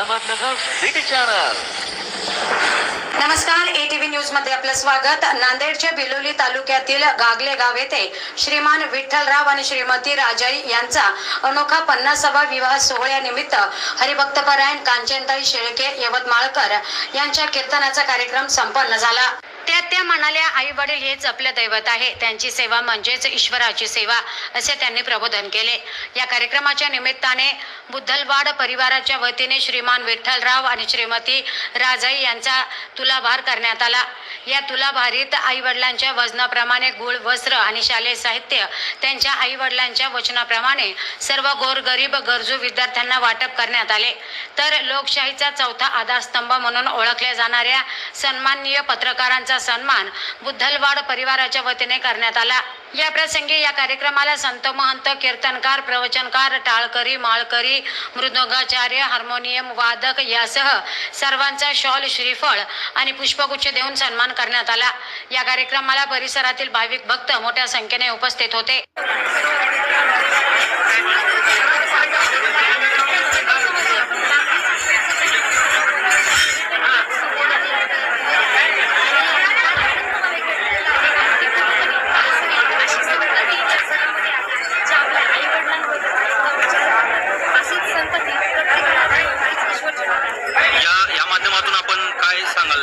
Ahmednagar city channel नमस्कार ATV न्यूजमध्ये आपलं स्वागत. नांदेडच्या बिलोली तालुक्यातील गागले गाव येथे श्रीमान विठ्ठलराव आणि श्रीमती राजाई यांचा अनोखा पन्नासावा विवाह सोहळ्यानिमित्त हरिभक्तपरायण कांचनताई शेळके यवतमाळकर यांच्या कीर्तनाचा कार्यक्रम संपन्न झाला. त्या त्या म्हणाल्या आई वडील हेच आपलं दैवत आहे. त्यांची सेवा म्हणजेच ईश्वराची सेवा असे त्यांनी प्रबोधन केले. या कार्यक्रमाच्या निमित्ताने बुद्धलवाड परिवाराच्या वतीने श्रीमान विठ्ठलराव आणि श्रीमती राजाई यांचा तुलाभार करण्यात आला. या तुलाभारीत आई वडिलांच्या वजनाप्रमाणे गुळ वस्त्र आणि शालेय साहित्य त्यांच्या आई वडिलांच्या वचनाप्रमाणे सर्व गोरगरीब गरजू विद्यार्थ्यांना वाटप करण्यात आले. तर लोकशाहीचा चौथा आधारस्तंभ म्हणून ओळखल्या जाणाऱ्या सन्माननीय पत्रकारांचा सन्मान बुद्धलवाड परिवाराच्या वतीने करण्यात आला. या प्रसंगी या कार्यक्रमाला संत महंत कीर्तनकार प्रवचनकार टाळकरी माळकरी मृदंगाचार्य हार्मोनियम वादक यासह सर्वांचा शॉल श्रीफळ आणि पुष्पगुच्छ देऊन सन्मान करण्यात आला. या कार्यक्रमाला परिसरातील भाविक भक्त मोठ्या संख्येने उपस्थित होते. ദിവസങ്ങൾ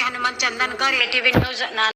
हनुमान हनुमंत चंदनकर एटीव्ही न्यूज ना